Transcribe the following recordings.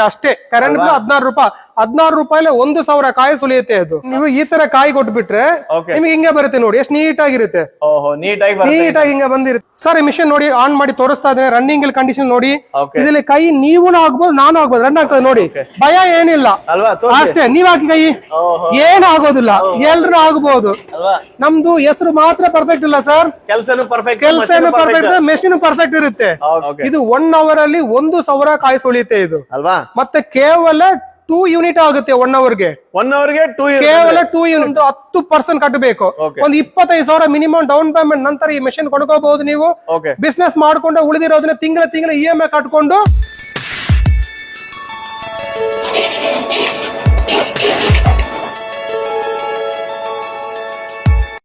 ಅಷ್ಟೇ. Current bill ಹದಿನಾರು ರೂಪಾಯಿ. ಹದಿನಾರು ರೂಪಾಯಿ ಒಂದು ಸಾವಿರ ಕಾಯಿ ಸುಳಿಯುತ್ತೆ ಅದು. ನೀವು ಈ ತರ ಕಾಯಿ ಕೊಟ್ಬಿಟ್ರೆ. ನಿಮ್ಗೆ ಹಿಂಗೆ ಬರುತ್ತೆ ನೋಡಿ. ಎಷ್ಟು ನೀಟ್ ಆಗಿರುತ್ತೆ ನೀಟ್ ಆಗಿ ಹಿಂಗೆ ಬಂದಿರುತ್ತೆ. ಸರ್ ಮಿಷನ್ ನೋಡಿ ಆನ್ ಮಾಡಿ ತೋರಿಸ್ತಾ ಇದ್ದೇನೆ. ರನ್ನಿಂಗ್ ಕಂಡೀಷನ್ ನೋಡಿ. ಇದ್ರಲ್ಲಿ ಕೈ ನೀವು ಆಗ್ಬೋದು ನಾನು ಆಗ್ಬೋದು ರನ್ ಆಗ್ತದೆ ನೋಡಿ. ಭಯ ಏನಿಲ್ಲ. ಅಷ್ಟೇ. ನೀವ್ ಹಾಕಿ ಕೈ. ಏನು ಆಗೋದಿಲ್ಲ. ಎಲ್ರು ಆಗ್ಬೋದು. ನಮ್ದು ಹೆಸರು ಮಾತ್ರ ಪರ್ಫೆಕ್ಟ್ ಇಲ್ಲ ಸರ್ ಕೆಲಸನು ಪರ್ಫೆಕ್ಟ್ ಕೆಲಸ ಪರ್ಫೆಕ್ಟ್ ಮೆಷಿನ್ ಪರ್ಫೆಕ್ಟ್ ಇರುತ್ತೆ. ಇದು ಒನ್ ಅವರ್ ಅಲ್ಲಿ ಒಂದು ಸಾವಿರ ಕಾಯಿ ಸುಳಿಯುತ್ತೆ ಇದು. ಅಲ್ವಾ? ಮತ್ತೆ ಕೇವಲ ಟೂ ಯೂನಿಟ್ ಆಗುತ್ತೆ ಒನ್ ಅವರ್ಗೆ ಒನ್ ಅವರ್ಗೆ ಟೂ ಕೇವಲ ಟೂ ಯೂನಿಟ್ ಹತ್ತು ಪರ್ಸೆಂಟ್ ಕಟ್ಟಬೇಕು. ಒಂದು ಇಪ್ಪತ್ತೈದು ಸಾವಿರ ಮಿನಿಮಮ್ ಡೌನ್ ಪೇಮೆಂಟ್ ನಂತರ ಈ ಮೆಷಿನ್ ಕೊಡ್ಕೋಬಹುದು ನೀವು. ಬಿಸ್ನೆಸ್ ಮಾಡ್ಕೊಂಡು ಉಳಿದಿರೋದನ್ನ ತಿಂಗಳ ತಿಂಗಳ ಇ ಎಂ ಐ ಕಟ್ಕೊಂಡು.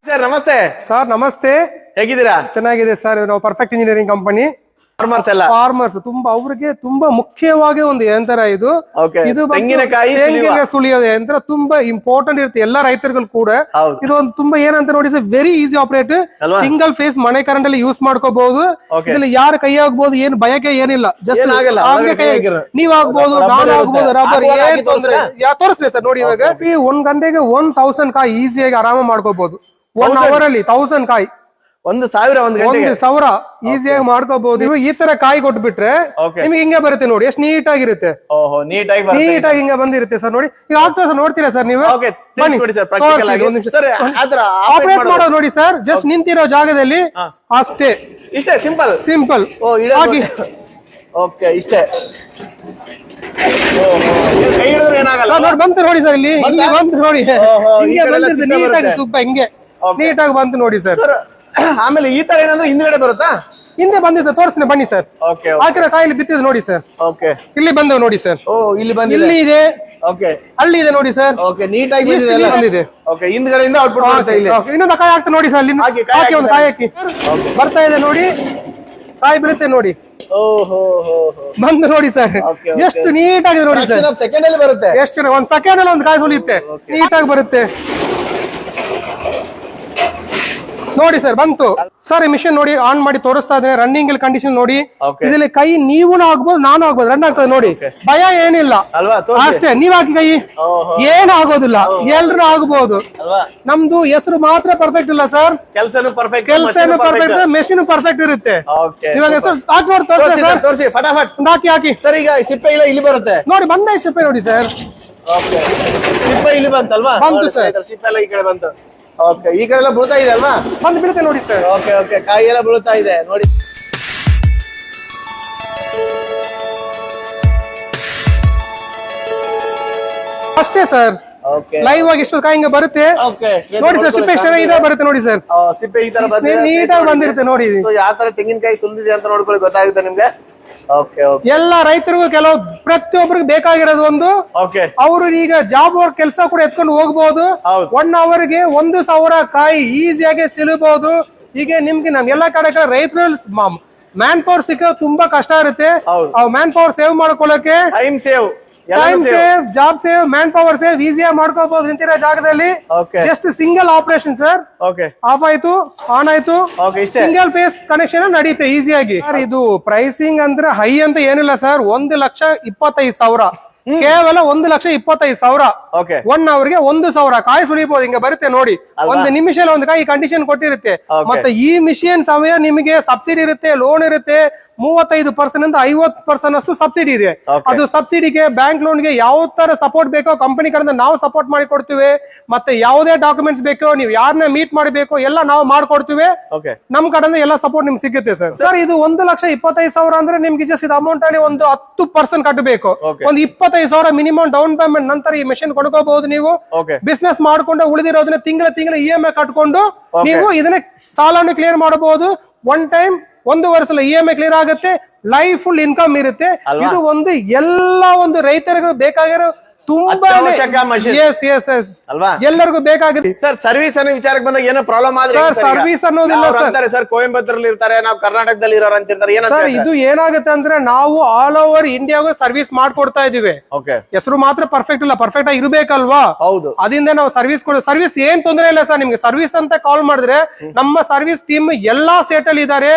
ಸರ್ ನಮಸ್ತೆ. ಸರ್ ನಮಸ್ತೆ. ಹೇಗಿದ್ದೀರಾ? ಚೆನ್ನಾಗಿದೆ ಸರ್. ನಾವು ಪರ್ಫೆಕ್ಟ್ ಇಂಜಿನಿಯರಿಂಗ್ ಕಂಪನಿ ಫಾರ್ಮರ್ಸ್ ಎಲ್ಲ. ಫಾರ್ಮರ್ಸ್ ತುಂಬಾ ಅವ್ರಿಗೆ ತುಂಬಾ ಮುಖ್ಯವಾಗಿ ಒಂದು ಯಂತ್ರ ಇದು. ಇದು ತೆಂಗಿನಕಾಯಿ ತೆಂಗಿನ ಸುಳಿಯೋ ಯಂತ್ರ ತುಂಬಾ ಇಂಪಾರ್ಟೆಂಟ್ ಇರುತ್ತೆ. ಎಲ್ಲಾ ರೈತರುಗಳು ಕೂಡ. ಇದು ಒಂದು ತುಂಬಾ ಏನಂತ ನೋಡಿ sir very easy operate single phase ಮನೆ ಕರೆಂಟ್ ಅಲ್ಲಿ ಯೂಸ್ ಮಾಡ್ಕೋಬಹುದು. ಇದ್ರಲ್ಲಿ ಯಾರ ಕೈ ಆಗ್ಬಹುದು ಏನ್ ಭಯಕ್ಕೆ ಏನಿಲ್ಲ. ಜಸ್ಟ್ ನೀವ್ ಆಗ್ಬಹುದು ನಾನು ಆಗ್ಬಹುದು ರಬ್ಬರ್ ಏನ್ ತೊಂದ್ರೆ ತೋರಿಸ್ಲಿ ಸರ್ ನೋಡಿ ಇವಾಗ. ಒಂದ್ ಗಂಟೆಗೆ ಒನ್ ತೌಸಂಡ್ ಕಾಯಿ ಈಸಿಯಾಗಿ ಆರಾಮ ಮಾಡ್ಕೋಬಹುದು. ಒನ್ ಅವರ್ ಅಲ್ಲಿ ತೌಸಂಡ್ ಕಾಯಿ. ಒಂದು ಸಾವಿರ ಒಂದು ಸಾವಿರ ಈಸಿಯಾಗಿ ಮಾಡ್ಕೋಬಹುದು. ನೀವು ಈ ತರ ಕಾಯಿ ಕೊಟ್ಬಿಟ್ರೆ ಬಿಟ್ರೆ ನಿಮ್ಗೆ ಹಿಂಗೆ ಬರುತ್ತೆ ನೋಡಿ ಎಷ್ಟು ನೀಟ್ ಆಗಿರುತ್ತೆ ನೀಟ್ ಆಗಿ ಹಿಂಗೆ ಬಂದಿರುತ್ತೆ ಸರ್ ನೋಡಿ. ಈಗ ಆಗ್ತದೆ ಸರ್ ನೋಡ್ತೀರಾ ಸರ್ ನೀವು? ಆಪರೇಟ್ ಮಾಡೋದು. ನೋಡಿ ಸರ್ ಜಸ್ಟ್ ನಿಂತಿರೋ ಜಾಗದಲ್ಲಿ. ಅಷ್ಟೇ. ಇಷ್ಟೇ ಸಿಂಪಲ್ ಸಿಂಪಲ್ ಹಾಕಿ ಓಕೆ ಇಷ್ಟೇ. ನೋಡಿ ಬಂತು ನೋಡಿ ಸರ್ ಇಲ್ಲಿ. ಬಂತು? ನೋಡಿ. ಹಿಂಗೆ ಬಂದಿರುತ್ತೆ ನೀಟಾಗಿ ಹಿಂಗೆ. ನೀಟಾಗಿ ಬಂತು ನೋಡಿ ಸರ್ ಆಮೇಲೆ ಈ ತರ ಏನಂದ್ರೆ ಹಿಂದ್ಗಡೆ ಬರುತ್ತಾ? ಹಿಂದೆ ಬಂದಿದ್ದು ತೋರಿಸ್ತೀನಿ ಬನ್ನಿ ಸರ್. ಓಕೆ ಹಾಕಿರೋ ಕಾಯಿಲೆ ಬಿತ್ತಿದೆ ನೋಡಿ ಸರ್. ಓಕೆ ಇಲ್ಲಿ ಬಂದವು ನೋಡಿ ಸರ್. ಓ ಇಲ್ಲಿ ಬಂದಿದೆ. ಇಲ್ಲಿ ಇದೆ. ಓಕೆ ಅಲ್ಲಿ ಇದೆ ನೋಡಿ ಸರ್. ಓಕೆ ನೀಟಾಗಿ ಎಷ್ಟು ಬಂದಿದೆ ಇಲ್ಲಿ ಬಂದಿದೆ. ಓಕೆ ಹಿಂದ್ಗಡೆಯಿಂದ ಔಟ್ಪುಟ್ ಇಲ್ಲಿ. Okay, ಇನ್ನೊಂದು ಕಾಯಿ ಹಾಕ್ತಾ ನೋಡಿ ಸರ್ ಅಲ್ಲಿ ಹಾಕಿ, ಕಾಯಿ ಹಾಕಿ ಒಂದು ಕಾಯಿ ಹಾಕಿ. ಬರ್ತಾ ಇದೆ ನೋಡಿ. ಕಾಯಿ ಬಿರುತ್ತೆ ನೋಡಿ. ಓಹೋ ಬಂದು ನೋಡಿ ಸರ್. Okay, okay. ಎಷ್ಟು ನೀಟ್ ಆಗಿದೆ ನೋಡಿ ಸರ್. ಸೆಕೆಂಡ್ ಅಲ್ಲಿ ಬರುತ್ತೆ. ಎಷ್ಟು ಒಂದ್ ಸೆಕೆಂಡ್ ಅಲ್ಲಿ ಒಂದು ಕಾಯಿ ಸುಲಿಯುತ್ತೆ. ನೀಟಾಗಿ ಬರುತ್ತೆ. ನೋಡಿ ಸರ್ ಬಂತು. ಸರ್ ಈ ಮಿಷನ್ ನೋಡಿ ಆನ್ ಮಾಡಿ ತೋರಿಸ್ತಾ ಇದ್ದೇನೆ ರನ್ನಿಂಗ್ ಕಂಡೀಷನ್ ನೋಡಿ. ಇದ್ರಲ್ಲಿ ಕೈ ನೀವು ಆಗ್ಬೋದು ನಾನು ಆಗ್ಬೋದು ರನ್ ಆಗ್ತದೆ ನೋಡಿ. ಭಯ ಏನಿಲ್ಲ. ಅಷ್ಟೇ ನೀವ್ ಹಾಕಿ ಕೈ. ಏನು ಆಗೋದಿಲ್ಲ. ಎಲ್ರು ಆಗ್ಬೋದು. ನಮ್ದು ಹೆಸರು ಮಾತ್ರ ಪರ್ಫೆಕ್ಟ್ ಇಲ್ಲ ಸರ್. ಕೆಲಸನು ಪರ್ಫೆಕ್ಟ್ ಕೆಲಸ ಪರ್ಫೆಕ್ಟ್ ಮೆಷಿನ್ ಪರ್ಫೆಕ್ಟ್ ಇರುತ್ತೆ. ಇವಾಗ ಸರ್ ಹಾಕಿ ನೋಡಿ ತೋರಿಸಿ ತೋರಿಸಿ ಸರ್. ತೋರಿಸಿ ಫಟಾಫಟ್. ಹಾಕಿ ಹಾಕಿ. ಸರ್ ಈಗ ಸಿಪ್ಪೆ ಇಲ್ಲ ಇಲ್ಲಿ ಬರುತ್ತೆ. ನೋಡಿ ಬಂದ ಸಿಪ್ಪೆ ನೋಡಿ ಸರ್. ಸಿಪ್ಪೆ ಇಲ್ಲಿ ಬಂತಲ್ವಾ? ಬಂತು ಸರ್. ಸಿಪ್ಪೆ ಎಲ್ಲ ಈ ಕಡೆ ಬಂತು. ಓಕೆ ಈ ಕಡೆ ಎಲ್ಲ ಬೀಳ್ತಾ ಇದೆ ಅಲ್ವಾ? ಬಂದು ಬಿಡುತ್ತೆ ನೋಡಿ ಸರ್. ಓಕೆ ಓಕೆ ಕಾಯಿ ಎಲ್ಲ ಬೀಳ್ತಾ ಇದೆ ನೋಡಿ. ಅಷ್ಟೇ ಸರ್. ಓಕೆ ಲೈವ್ ಆಗಿ ಎಷ್ಟು ಕಾಯಿ ಹಿಂಗೆ ಬರುತ್ತೆ. ನೋಡಿ ಸರ್ ಸಿಪ್ಪೆ ಚೆನ್ನಾಗಿದೆ ಬರುತ್ತೆ ನೋಡಿ ಸರ್. ಸಿಪ್ಪೆ ಈ ತರ ನೀಟಾಗಿ ಬಂದಿರುತ್ತೆ ನೋಡಿ. ಸೊ ಯಾವ ತರ ತೆಂಗಿನಕಾಯಿ ಸುಲಿದಿದೆ ಅಂತ ನೋಡ್ಕೊಳ್ಳಿ ಗೊತ್ತಾಗುತ್ತೆ ನಿಮ್ಗೆ. ಎಲ್ಲ ರೈತರಿಗೂ ಕೆಲವು ಪ್ರತಿಯೊಬ್ಬರಿಗೆ ಬೇಕಾಗಿರೋದು ಒಂದು. ಅವರು ಈಗ ಜಾಬ್ ವರ್ಕ್ ಕೆಲಸ ಕೂಡ ಎತ್ಕೊಂಡು ಹೋಗಬಹುದು ಒನ್ ಒನ್ ಅವರ್ಗೆ ಒಂದು ಸಾವಿರ ಕಾಯಿ ಈಸಿಯಾಗಿ ಸಿಲಬಹುದು ಈಗ ನಿಮ್ಗೆ ನಮ್ ಎಲ್ಲಾ ಕಡೆ ಕಡೆ ರೈತರು ಮ್ಯಾನ್ ಪವರ್ ಸಿಕ್ಕ ತುಂಬಾ ಕಷ್ಟ ಇರುತ್ತೆ. ಮ್ಯಾನ್ ಪವರ್ ಸೇವ್ ಮಾಡ್ಕೊಳ್ಳೋಕೆ time save time save. Job save man power save ಈಸಿಯಾಗಿ ಮಾಡ್ಕೋಬಹುದು ನಿಂತಿರೋ ಜಾಗದಲ್ಲಿ. Just single operation sir off ಆಯ್ತು ಆನ್ ಆಯ್ತು. ಸಿಂಗಲ್ ಫೇಸ್ ಕನೆಕ್ಷನ್ ನಡೆಯುತ್ತೆ ಈಸಿಯಾಗಿ ಸರ್ ಇದು ಪ್ರೈಸಿಂಗ್ ಅಂದ್ರೆ ಹೈ ಅಂತ ಏನಿಲ್ಲ ಸರ್ ಒಂದು ಲಕ್ಷ ಇಪ್ಪತ್ತೈದು ಸಾವಿರ. ಕೇವಲ ಒಂದು ಲಕ್ಷ ಇಪ್ಪತ್ತೈದು ಸಾವಿರ. ಒನ್ ಅವರ್ಗೆ ಒಂದು ಸಾವಿರ. ಕಾಯಿ ಸುಳಿಬಹುದು ಹಿಂಗ ಬರುತ್ತೆ ನೋಡಿ. ಒಂದು ನಿಮಿಷ ಒಂದು ಕಾಯಿ ಕಂಡೀಷನ್ ಕೊಟ್ಟಿರುತ್ತೆ. ಮತ್ತೆ ಈ ಮಿಷಿನ್ ಸಮಯ ನಿಮಗೆ ಸಬ್ಸಿಡಿ ಇರುತ್ತೆ ಲೋನ್ ಇರುತ್ತೆ. ಮೂವತ್ತೈದು ಪರ್ಸೆಂಟ್ ಅಂತ ಐವತ್ತು ಪರ್ಸೆಂಟ್ ಅಷ್ಟು ಸಬ್ಸಿಡಿ ಇದೆ. ಅದು ಸಬ್ಸಿಡಿಗೆ ಬ್ಯಾಂಕ್ ಲೋನ್ಗೆ ಯಾವ ತರ ಸಪೋರ್ಟ್ ಬೇಕೋ ಕಂಪನಿ ಕಡೆಯಿಂದ ನಾವು ಸಪೋರ್ಟ್ ಮಾಡಿ ಕೊಡ್ತೀವಿ ಮತ್ತೆ ಯಾವುದೇ ಡಾಕ್ಯುಮೆಂಟ್ಸ್ ಬೇಕೋ ನೀವು ಯಾರನ್ನ ಮೀಟ್ ಮಾಡಬೇಕು ಎಲ್ಲ ನಾವು ಮಾಡ್ಕೊಡ್ತೀವಿ. ನಮ್ ಕಡೆಯಿಂದ ಎಲ್ಲ ಸಪೋರ್ಟ್ ನಿಮ್ಗೆ ಸಿಗುತ್ತೆ ಸರ್. ಸರ್ ಇದು ಒಂದು ಲಕ್ಷ ಇಪ್ಪತ್ತೈದು ಸಾವಿರ ಅಂದ್ರೆ ನಿಮ್ಗೆ ಜಸ್ಟ್ ಇದು ಅಮೌಂಟ್ ಅಲ್ಲಿ ಒಂದು ಹತ್ತು ಪರ್ಸೆಂಟ್ ಕಟ್ಟಬೇಕು. ಒಂದು ಇಪ್ಪತ್ತೈದು ಸಾವಿರ ಮಿನಿಮಮ್ ಡೌನ್ ಪೇಮೆಂಟ್ ನಂತರ ಈ ಮೆಷಿನ್ ಕೊಡ್ಕೋಬಹುದು ನೀವು. ಬಿಸ್ನೆಸ್ ಮಾಡ್ಕೊಂಡು ಉಳಿದಿರೋದನ್ನ ತಿಂಗಳ ತಿಂಗಳ ಇ ಎಂ ಐ ಕಟ್ಕೊಂಡು ನೀವು ಇದನ್ನ ಸಾಲವನ್ನು ಕ್ಲಿಯರ್ ಮಾಡಬಹುದು. ಒನ್ ಟೈಮ್ ಒಂದು ವರ್ಷ ಇ ಎಂ ಐ ಕ್ಲಿಯರ್ ಆಗುತ್ತೆ ಲೈಫ್ ಫುಲ್ ಇನ್ಕಮ್ ಇರುತ್ತೆ. ಇದು ಒಂದು ಎಲ್ಲ ಒಂದು ರೈತರಿಗೂ ಬೇಕಾಗಿರೋ ತುಂಬಾ ಎಲ್ಲರಿಗೂ ಬೇಕಾಗಿದೆ ಸರ್ ಸರ್ವಿಸ್ ಅನ್ನೋ ವಿಚಾರಕ್ಕೆ ಬಂದಾಗ ಏನೋ ಪ್ರಾಬ್ಲಮ್ ಆದ್ರೆ ಸರ್ವಿಸ್ ಅನ್ನೋದಿಲ್ಲ. ಅಂತಾರೆ ಸರ್ ಕೊಯಂಬತ್ತೂರಲ್ಲಿ ಇರ್ತಾರೆ ನಾವು ಕರ್ನಾಟಕದಲ್ಲಿ ಇರೋರು ಅಂತಿರ್ತಾರೆ ಸರ್ ಇದು ಏನಾಗುತ್ತೆ ಅಂದ್ರೆ ನಾವು ಆಲ್ ಓವರ್ ಇಂಡಿಯಾಗೂ ಸರ್ವಿಸ್ ಮಾಡ್ಕೊಡ್ತಾ ಇದೀವಿ. ಹೆಸರು ಮಾತ್ರ ಪರ್ಫೆಕ್ಟ್ ಇಲ್ಲ ಪರ್ಫೆಕ್ಟ್ ಆಗಿ ಇರ್ಬೇಕಲ್ವಾ? ಹೌದು. ಅದರಿಂದ ನಾವು ಸರ್ವಿಸ್ ಕೊಡೋ ಸರ್ವಿಸ್ ಏನ್ ತೊಂದರೆ ಇಲ್ಲ ಸರ್ ನಿಮ್ಗೆ. ಸರ್ವಿಸ್ ಅಂತ ಕಾಲ್ ಮಾಡಿದ್ರೆ ನಮ್ಮ ಸರ್ವಿಸ್ ಟೀಮ್ ಎಲ್ಲಾ ಸ್ಟೇಟ್ ಅಲ್ಲಿ ಇದಾರೆ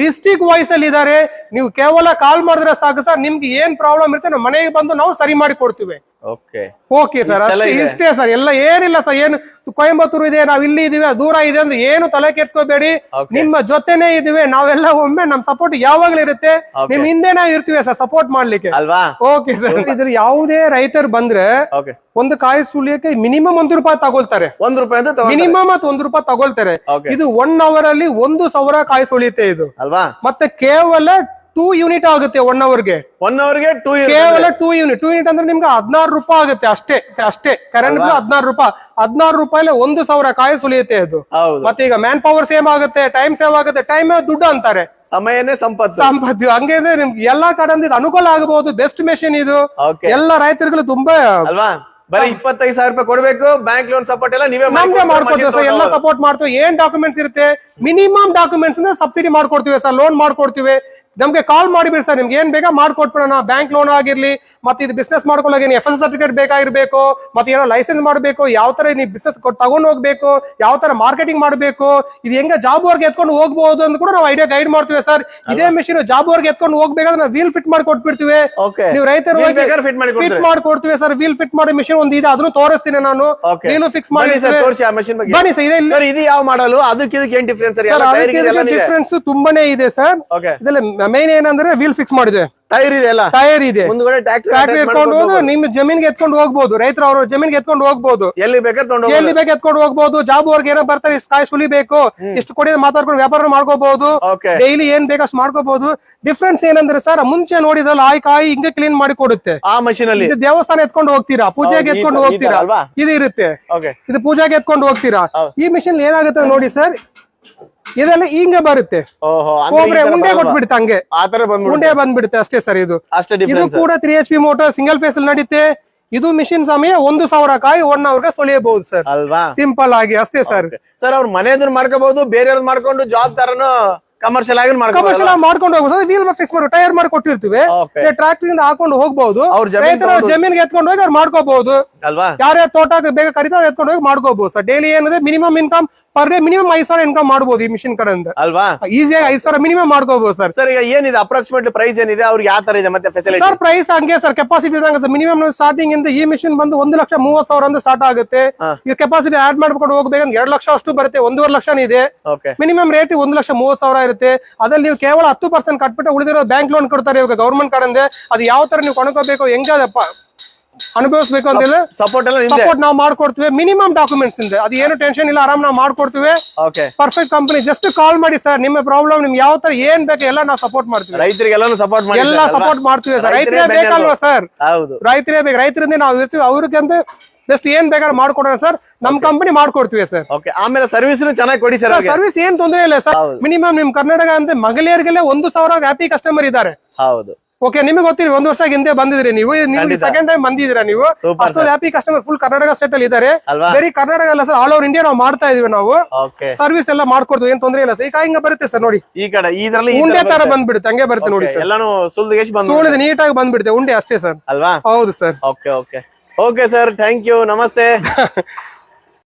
ಡಿಸ್ಟಿಕ್ ವೈಸ್ ಅಲ್ಲಿ ಇದಾರೆ ನೀವು ಕೇವಲ ಕಾಲ್ ಮಾಡಿದ್ರೆ ಸಾಕು ಸರ್ ನಿಮ್ಗೆ ಏನ್ ಪ್ರಾಬ್ಲಮ್ ಇರುತ್ತೆ ನಮ್ಮ ಮನೆಗೆ ಬಂದು ನಾವು ಸರಿ ಮಾಡಿ ಕೊಡ್ತೀವಿ. ಓಕೆ ಓಕೆ ಸರ್ ಅಷ್ಟೇ. ಇಷ್ಟೇ ಸರ್ ಎಲ್ಲ ಏನಿಲ್ಲ ಸರ್ ಏನು ಕೊಯಂಬತ್ತೂರು ಇದೆ ನಾವ್ ಇಲ್ಲಿ ಇದೀವಿ ದೂರ ಇದೆ ಅಂದ್ರೆ ಏನು ತಲೆ ಕೆಡ್ಸ್ಕೋಬೇಡಿ. ನಿಮ್ಮ ಜೊತೆನೆ ಇದೀವಿ ನಾವೆಲ್ಲ ಒಮ್ಮೆ ನಮ್ ಸಪೋರ್ಟ್ ಯಾವಾಗ್ಲೂ ಇರುತ್ತೆ. ನಿಮ್ ಹಿಂದೆ ನಾವ್ ಇರ್ತೀವಿ ಸರ್ ಸಪೋರ್ಟ್ ಮಾಡ್ಲಿಕ್ಕೆ. ಅಲ್ವಾ? ಓಕೆ ಸರ್ ಇದ್ರ ಯಾವುದೇ ರೈತರ್ ಬಂದ್ರೆ ಒಂದು ಕಾಯಿ ಸುಳಿಯಕ್ಕೆ ಮಿನಿಮಮ್ ಒಂದ್ ರೂಪಾಯಿ ತಗೊಳ್ತಾರೆ. ಒಂದ್ ರೂಪಾಯಿ ಮಿನಿಮಮ್ ಮತ್ತೆ ಒಂದ್ ರೂಪಾಯಿ ತಗೊಳ್ತಾರೆ. ಇದು ಒನ್ ಅವರ್ ಅಲ್ಲಿ ಒಂದು ಸಾವಿರ ಕಾಯಿ ಸುಳಿಯುತ್ತೆ ಇದು. ಅಲ್ವಾ? ಮತ್ತೆ ಕೇವಲ ಟೂ ಯೂನಿಟ್ ಆಗುತ್ತೆ ಒನ್ ಅವರ್ಗೆ ಒನ್ ಅವರ್ಗೆ ಟೂ ಕೇವಲ ಟೂ ಯೂನಿಟ್ ಟೂ ಯೂನಿಟ್ ಅಂದ್ರೆ ನಿಮ್ಗೆ ಹದಿನಾರು ರೂಪಾಯಿ ಆಗುತ್ತೆ ಅಷ್ಟೇ ಅಷ್ಟೇ. ಕರೆಂಟ್ ಬಿಲ್ ಹದಿನಾರು ರೂಪಾಯಿ. ಹದಿನಾರು ರೂಪಾಯಿಲೆ ಒಂದು ಸಾವಿರ ಕಾಯಿ ಸುಲಿಯುತ್ತೆ ಅದು. ಮತ್ತೆ ಈಗ ಮ್ಯಾನ್ ಪವರ್ ಸೇವ್ ಆಗುತ್ತೆ ಟೈಮ್ ಸೇವ್ ಆಗುತ್ತೆ ಟೈಮ್ ದುಡ್ಡು ಅಂತಾರೆ. ಸಮಯನೇ ಸಂಪತ್ತು. ಸಂಪತ್ತು. ಹಂಗೆ ನಿಮ್ಗೆ ಎಲ್ಲಾ ಕಡೆಯಿಂದ ಅನುಕೂಲ ಆಗಬಹುದು ಬೆಸ್ಟ್ ಮೆಷಿನ್ ಇದು. ಎಲ್ಲ ರೈತರುಗಳು ತುಂಬಾ ಅಲ್ವಾ? ಬರೀ ಇಪ್ಪತ್ತೈದು ಸಾವಿರ ರೂಪಾಯಿ ಕೊಡಬೇಕು ಬ್ಯಾಂಕ್ ಲೋನ್ ಸಪೋರ್ಟ್ ಎಲ್ಲ ನೀವೇ ಮಾಡ್ಕೊಡ್ತೀವಿ ಸರ್ ಎಲ್ಲ ಸಪೋರ್ಟ್ ಮಾಡ್ತೀವಿ. ಏನ್ ಡಾಕ್ಯುಮೆಂಟ್ಸ್ ಇರುತ್ತೆ? ಮಿನಿಮಮ್ ಡಾಕ್ಯುಮೆಂಟ್ಸ್ ಸಬ್ಸಿಡಿ ಮಾಡ್ಕೊಡ್ತೀವಿ ಸರ್ ಲೋನ್ ಮಾಡ್ಕೊಡ್ತೀವಿ. ನಮ್ಗೆ ಕಾಲ್ ಮಾಡಿಬಿಡಿ ಸರ್ ನಿಮ್ಗೆ ಏನ್ ಬೇಕಾ ಮಾಡ್ಕೊಟ್ಬಿಡೋಣ. ಬ್ಯಾಂಕ್ ಲೋನ್ ಆಗಿರ್ಲಿ ಮತ್ತೆ ಇದು ಬಿಸ್ನೆಸ್ ಮಾಡ್ಕೊಳ್ಳೋಕೆ ಎಫ್ ಎಸ್ ಸರ್ಟಿಫಿಕೇಟ್ ಬೇಕಾಗಿರ್ಬೇಕು ಮತ್ತೆ ಏನೋ ಲೈಸೆನ್ಸ್ ಮಾಡಬೇಕು ಯಾವ ತರ ನೀವು ಬಿಸ್ನೆಸ್ ತಗೊಂಡ್ ಹೋಗ್ಬೇಕು ಯಾವ ತರ ಮಾರ್ಕೆಟಿಂಗ್ ಮಾಡಬೇಕು ಇದು ಹೆಂಗ ಜಾಬ್ ವರ್ಗೆ ಎತ್ಕೊಂಡು ಹೋಗ್ಬಹುದು ಅಂತ ಕೂಡ ನಾವು ಐಡಿಯಾ ಗೈಡ್ ಮಾಡ್ತೀವಿ ಸರ್ ಇದೇ ಮಿಷಿನ್ ಜಾಬ್ ವರ್ಗೆ ಎತ್ಕೊಂಡು ಹೋಗ್ಬೇಕಾದ್ರೆ ನಾವು ವೀಲ್ ಫಿಟ್ ಮಾಡಿ ಕೊಟ್ಬಿಡ್ತೀವಿ. ನೀವು ರೈತರು ಫಿಟ್. ಮಾಡ್ಕೊಡ್ತೀವಿ ಸರ್ ವೀಲ್ ಫಿಟ್ ಮಾಡೋ ಮಿಷಿನ್ ಒಂದು ಇದೆ ಅದನ್ನು ತೋರಿಸ್ತೀನಿ ನಾನು. ವೀಲು ಫಿಕ್ಸ್ ಮಾಡಿ ಬನ್ನಿ ಸರ್ ಇದೆ ಯಾವ ಮಾಡಲು ಅದಕ್ಕೆ ಇದಕ್ಕೆ ಏನ್ ಡಿಫ್ರೆನ್ಸ್ ಡಿಫ್ರೆನ್ಸ್ ತುಂಬಾನೇ ಇದೆ ಸರ್ ಓಕೆ ಇದ್ರಲ್ಲಿ ಮೇನ್ ಏನಂದ್ರೆ ವೀಲ್ ಫಿಕ್ಸ್ ಮಾಡಿದೆ. ಟೈರ್ ಇದೆ ಅಲ್ಲ? ಟೈರ್ ಇದೆ. ಟ್ರ್ಯಾಕ್ಟರ್ ಎತ್ಕೊಂಡು ನಿಮ್ ಜಮೀನ್ಗೆ ಎತ್ಕೊಂಡು ಹೋಗ್ಬಹುದು ರೈತರು ಅವ್ರ ಜಮೀನ್ಗೆ ಎತ್ಕೊಂಡು ಹೋಗ್ಬಹುದು ಎಲ್ಲಿ ಬೇಕಾದ್ರೆ ಎಲ್ಲಿ ಬೇಕು ಎತ್ಕೊಂಡು ಹೋಗ್ಬೋದು. ಜಾಬ್ ಅವ್ರಿಗೆ ಏನೋ ಬರ್ತಾರೆ ಇಷ್ಟು ಕಾಯಿ ಸುಲಿಬೇಕು. ಇಷ್ಟು ಕೊಡಿ ಮಾತಾಡ್ಕೊಂಡು ವ್ಯಾಪಾರ ಮಾಡ್ಕೋಬಹುದು ಡೈಲಿ ಏನ್ ಬೇಕಷ್ಟು ಮಾಡ್ಕೋಬಹುದು ಡಿಫ್ರೆನ್ಸ್ ಏನಂದ್ರೆ ಸರ್ ಮುಂಚೆ ನೋಡಿದ್ರಲ್ಲ ಆಯ್ ಕಾಯಿ ಹಿಂಗೆ ಕ್ಲೀನ್ ಮಾಡಿ ಕೊಡುತ್ತೆ. ಆ ಮಷೀನ್ ಅಲ್ಲಿ? ಇದು ದೇವಸ್ಥಾನ ಎತ್ಕೊಂಡು ಹೋಗ್ತೀರಾ? ಪೂಜೆಗೆ ಎತ್ಕೊಂಡು ಹೋಗ್ತೀರಾ? ಇದು ಇರುತ್ತೆ. ಇದು ಪೂಜೆಗೆ ಎತ್ಕೊಂಡು ಹೋಗ್ತೀರಾ. ಈ ಮಿಷಿನ್ ಏನಾಗುತ್ತೆ ನೋಡಿ ಸರ್ ಇದೆಲ್ಲ ಹಿಂಗ ಬರುತ್ತೆ. ಒಬ್ರೆ ಉಂಡೆ ಕೊಟ್ಬಿಡುತ್ತೆ ಹಂಗೆ. ಆತರ ಉಂಡೆ ಬಂದ್ಬಿಡುತ್ತೆ ಅಷ್ಟೇ ಸರ್ ಇದು. ಇದು ಕೂಡ three H P motor single phase ನಡೀತೆ. ಇದು ಮಿಷಿನ್ ಸಮಯ ಒಂದು ಸಾವಿರ ಕಾಯಿ ಒನ್ ಅವರ್ ಸುಳಿಯಬಹುದು ಸರ್. ಅಲ್ವಾ? ಸಿಂಪಲ್ ಆಗಿ ಅಷ್ಟೇ ಸರ್. ಸರ್ ಅವ್ರ ಮನೆ ಮಾಡ್ಕೋಬಹುದು ಬೇರೆ ಮಾಡ್ಕೊಂಡು ಜಾಬ್ ತರನು ಕಮರ್ಷಿಯಲ್ ಆಗಿ ಕಮರ್ಷಿಯಲ್ ಮಾಡ್ಕೊಂಡು ಹೋಗ್ಬೋದು. ವೀಲ್ ಫಿಕ್ಸ್ ಮಾಡಿ ಟೈರ್ ಮಾಡಿ ಕೊಟ್ಟಿರ್ತೀವಿ. ಟ್ರಾಕ್ಟರ್ ಹಾಕೊಂಡು ಹೋಗ್ಬಹುದು ಜಮೀನ್ಗೆ ಎತ್ಕೊಂಡು ಹೋಗಿ ಅವ್ರು ಮಾಡ್ಕೋಬಹುದು. ಅಲ್ವಾ? ಯಾರೇ ತೋಟ ಬೇಗ ಕರೀತಾರ ಎತ್ಕೊಂಡು ಹೋಗಿ ಮಾಡ್ಕೋಬಹುದು ಸರ್ ಡೈಲಿ ಏನಿದೆ? Minimum income per day minimum ಐದು ಸಾವಿರ ಇನ್ಕಮ್ ಮಾಡಬಹುದು ಈ ಮಿಷಿನ್ ಕಡೆ ಅಲ್ವಾ? ಈಸಿಯಾಗಿ ಐದು ಸಾವಿರ ಮಿನಿಮಮ್ ಮಾಡ್ಕೋಬಹುದು ಸರ್ ಸರ್ ಈಗ ಏನಿದೆ? ಅಪ್ರಾಕ್ಸಿಮೇಟ್ ಪ್ರೈಸ್ ಏನಿದೆ? ಅವ್ರಿಗೆ ಯಾವ ತರ ಇದೆ ಮತ್ತೆ ಫೆಸಿಲಿಟಿ ಸರ್ ಪ್ರೈಸ್ ಹಂಗೆ ಸರ್ ಕೆಪಾಸಿಟಿ ಇದ್ದಂಗೆ ಸರ್ ಮಿನಿಮಮ್ ಸ್ಟಾರ್ಟಿಂಗ್ ಇಂದ ಈ ಮಿಷಿನ್ ಬಂದು ಒಂದು ಲಕ್ಷ ಮೂವತ್ ಸಾವಿರ ಅಂದ್ರೆ ಸ್ಟಾರ್ಟ್ ಆಗುತ್ತೆ. ಈ ಈಗ ಕೆಪಾಸಿಟಿ ಆಡ್ ಮಾಡ್ಕೊಂಡು ಹೋಗ್ಬೇಕಂದ್ರೆ ಎರಡು ಲಕ್ಷ ಅಷ್ಟು ಬರುತ್ತೆ. ಒಂದೂವರೆ ಲಕ್ಷ ಇದೆ. ಮಿನಿಮಮ್ ರೇಟ್ ಒಂದು ಲಕ್ಷ ಮೂವತ್ ಸಾವಿರ ಇರುತ್ತೆ. ಅದ್ರಲ್ಲಿ ನೀವು ಕೇವಲ ಹತ್ತು ಪರ್ಸೆಂಟ್ ಕಟ್ಬಿಟ್ಟು ಉಳಿದಿರೋ ಬ್ಯಾಂಕ್ ಲೋನ್ ಕೊಡ್ತಾರೆ ಇವಾಗ ಗೌರ್ಮೆಂಟ್ ಕಡೆ ಅದು ಯಾವ ತರ ನೀವು ಕೊಂಡ್ಕೋಬೇಕು? ಹೆಂಗ ಅನುಭವಿಸ್ಬೇಕು ಅಂತ ಸಪೋರ್ಟ್ ಎಲ್ಲ ಸಪೋರ್ಟ್ ನಾವು ಮಾಡ್ಕೊಡ್ತೀವಿ. ಮಿನಿಮಮ್ ಡಾಕ್ಯುಮೆಂಟ್ಸ್ ಇದೆ ಅದು ಏನು ಟೆನ್ಷನ್ ಇಲ್ಲ ಆರಾಮ್ ನಾವು ಮಾಡ್ಕೊಡ್ತೀವಿ. ಪರ್ಫೆಕ್ಟ್ ಕಂಪನಿ ಜಸ್ಟ್ ಕಾಲ್ ಮಾಡಿ ಸರ್ ನಿಮ್ಮ ಪ್ರಾಬ್ಲಮ್ ನಿಮ್ಗೆ ಯಾವ ತರ ಏನ್ ಬೇಕು ಎಲ್ಲ ನಾವು ಸಪೋರ್ಟ್ ಮಾಡ್ತೀವಿ. ರೈತರಿಗೆಲ್ಲಾನು ಸಪೋರ್ಟ್ ಮಾಡಿ ಎಲ್ಲ ಸಪೋರ್ಟ್ ಮಾಡ್ತೀವಿ ಸರ್ ರೈತರೇ ಬೇಕಲ್ವಾ ಸರ್ ಹೌದು. ರೈತರೇ ಬೇಕು. ರೈತರಿಂದ ನಾವು ಇರ್ತೀವಿ. ಅವ್ರಿಗೆ ಜಸ್ಟ್ ಏನ್ ಬೇಕಾದ್ರೆ ಮಾಡ್ಕೊಡೋಣ ಸರ್ ನಮ್ ಕಂಪನಿ ಮಾಡ್ಕೊಡ್ತೀವಿ ಸರ್ ಓಕೆ ಆಮೇಲೆ ಸರ್ವಿಸ್ ಚೆನ್ನಾಗಿ ಕೊಡಿ ಸರ್ ಸರ್ವಿಸ್ ಏನ್ ತೊಂದರೆ ಇಲ್ಲ ಸರ್ ಮಿನಿಮಮ್ ನಿಮ್ ಕರ್ನಾಟಕ ಅಂತ ಮಹಿಳೆಯರಿಗೆಲ್ಲ ಒಂದು ಸಾವಿರ ಹ್ಯಾಪಿ ಕಸ್ಟಮರ್ ಇದ್ದಾರೆ. ಹೌದು. ಓಕೆ ನಿಮಗೆ ಗೊತ್ತಿರಿ ಒಂದ್ ವರ್ಷ ಹಿಂದೆ ಬಂದಿದ್ರಿ ನೀವು. ಸೆಕೆಂಡ್ ಟೈಮ್ ಬಂದಿದ್ದೀರಾ ನೀವು? ಅಷ್ಟೊಂದು happy customer full Karnataka state ಅಲ್ಲಿ ಇದ್ದಾರೆ. ಅಲ್ವಾ? ಬರೀ ಕರ್ನಾಟಕ ಅಲ್ಲ ಸರ್ ಆಲ್ ಓವರ್ ಇಂಡಿಯಾ ನಾವು ಮಾಡ್ತಾ ಇದೀವಿ ನಾವು. ಸರ್ವಿಸ್ ಎಲ್ಲ ಮಾಡ್ಕೊಡ್ತೀವಿ ಏನ್ ತೊಂದ್ರೆ ಇಲ್ಲ ಸರ್ ಈಗ ಹಿಂಗ ಬರುತ್ತೆ ಸರ್ ನೋಡಿ. ಈ ಕಡೆ ಇದರಲ್ಲಿ ಉಂಡೆ ತರ. ಬಂದ್ಬಿಡುತ್ತೆ ಹಂಗೆ ಬರುತ್ತೆ ನೋಡಿ ಸರ್ ಎಲ್ಲಾನು ನೀಟಾಗಿ ಬಂದ್ಬಿಡುತ್ತೆ ಉಂಡೆ ಅಷ್ಟೇ ಸರ್ ಅಲ್ವಾ? ಹೌದು sir okay okay okay sir thank you ನಮಸ್ತೆ.